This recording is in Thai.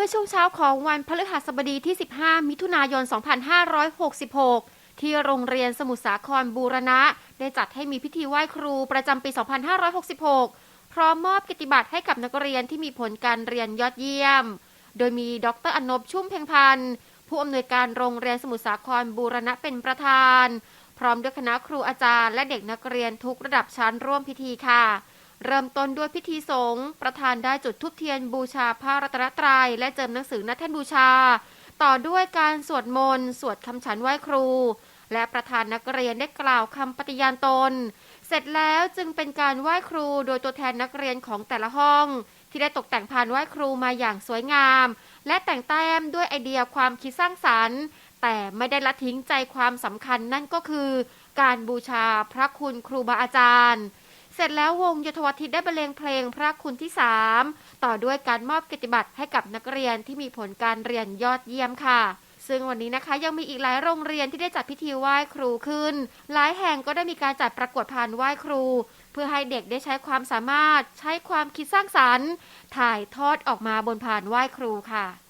มื่อช่วงเช้าของวันพฤหัสบดีที่ 15 มิถุนายน 2566 ที่โรงเรียนสมุทรสาครบูรณะ ได้จัดให้มีพิธีไหว้ครูประจำปี 2566 พร้อมมอบกิตติบัตรให้กับนักเรียนที่มีผลการเรียนยอดเยี่ยม โดยมีดรอนบชุ่มเพ็งพันธ์ผู้อำนวยการโรงเรียนสมุทรสาครบูรณะเป็นประธาน พร้อมด้วยคณะครูอาจารย์และเด็กนักเรียนทุกระดับชั้นร่วมพิธีค่ะ เริ่มต้นด้วยพิธีสงฆ์ประธานได้จุดทุบเทียนบูชาพระรัตนตรัย และเจิมหนังสือหน้าแท่นบูชา ต่อด้วยการสวดมนต์ สวดคำฉันไหว้ครู และประธานนักเรียนได้กล่าวคำปฏิญาณตน เสร็จแล้วจึงเป็นการไหว้ครูโดยตัวแทนนักเรียนของแต่ละห้อง ที่ได้ตกแต่งพานไหว้ครูมาอย่างสวยงาม และแต่งแต้มด้วยไอเดียความคิดสร้างสรรค์แต่ไม่ได้ละทิ้งใจความสำคัญนั่นก็คือ การบูชาพระคุณครูบาอาจารย์ เสร็จแล้ววงยทวทิตได้บรรเลงเพลงพระคุณที่3ต่อด้วยการมอบกิตติบัตรให้กับนักเรียนที่มีผลการเรียนยอดเยี่ยมค่ะ ซึ่งวันนี้นะคะยังมีอีกหลายโรงเรียนที่ได้จัดพิธีไหว้ครูขึ้น หลายแห่งก็ได้มีการจัดประกวดพานไหว้ครู เพื่อให้เด็กได้ใช้ความสามารถ ใช้ความคิดสร้างสรรค์ ถ่ายทอดออกมาบนพานไหว้ครูค่ะ